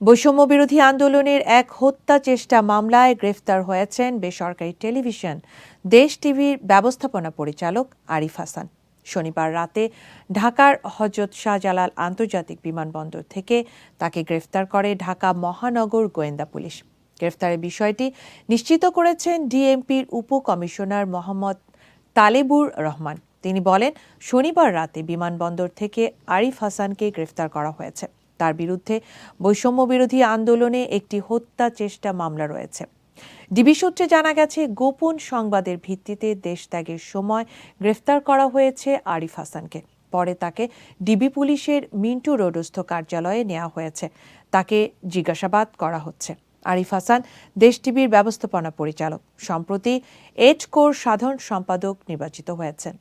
বৈষম্য বিরোধী আন্দোলনের এক হত্যা চেষ্টা মামলায় গ্রেফতার হয়েছেন বেসরকারি টেলিভিশন, দেশ টিভির ব্যবস্থাপনা পরিচালক আরিফ হাসান। শনিবার রাতে ঢাকার হজরত শাহজালাল আন্তর্জাতিক বিমানবন্দর থেকে তাকে গ্রেফতার করে ঢাকা মহানগর গোয়েন্দা পুলিশ। গ্রেফতারের বিষয়টি নিশ্চিত করেছেন ডিএমপির উপকমিশনার মোহাম্মদ তালেবুর রহমান। তিনি বলেন, শনিবার রাতে বিমানবন্দর থেকে আরিফ হাসানকে গ্রেফতার করা হয়েছে। তার বিরুদ্ধে বৈষম্য বিরোধী আন্দোলনে একটি হত্যা চেষ্টা মামলা রয়েছে। ডিবি সূত্রে জানা গেছে, গোপন সংবাদের ভিত্তিতে দেশ ত্যাগের সময় গ্রেফতার করা হয়েছে আরিফ হাসানকে। পরে তাকে ডিবি পুলিশের মিন্টু রোডস্থ কার্যালয়ে নেওয়া হয়েছে। তাকে জিজ্ঞাসাবাদ করা হচ্ছে। আরিফ হাসান দেশ টিভির ব্যবস্থাপনা পরিচালক। সম্প্রতি এইচ কোর সাধারণ সম্পাদক নির্বাচিত হয়েছেন।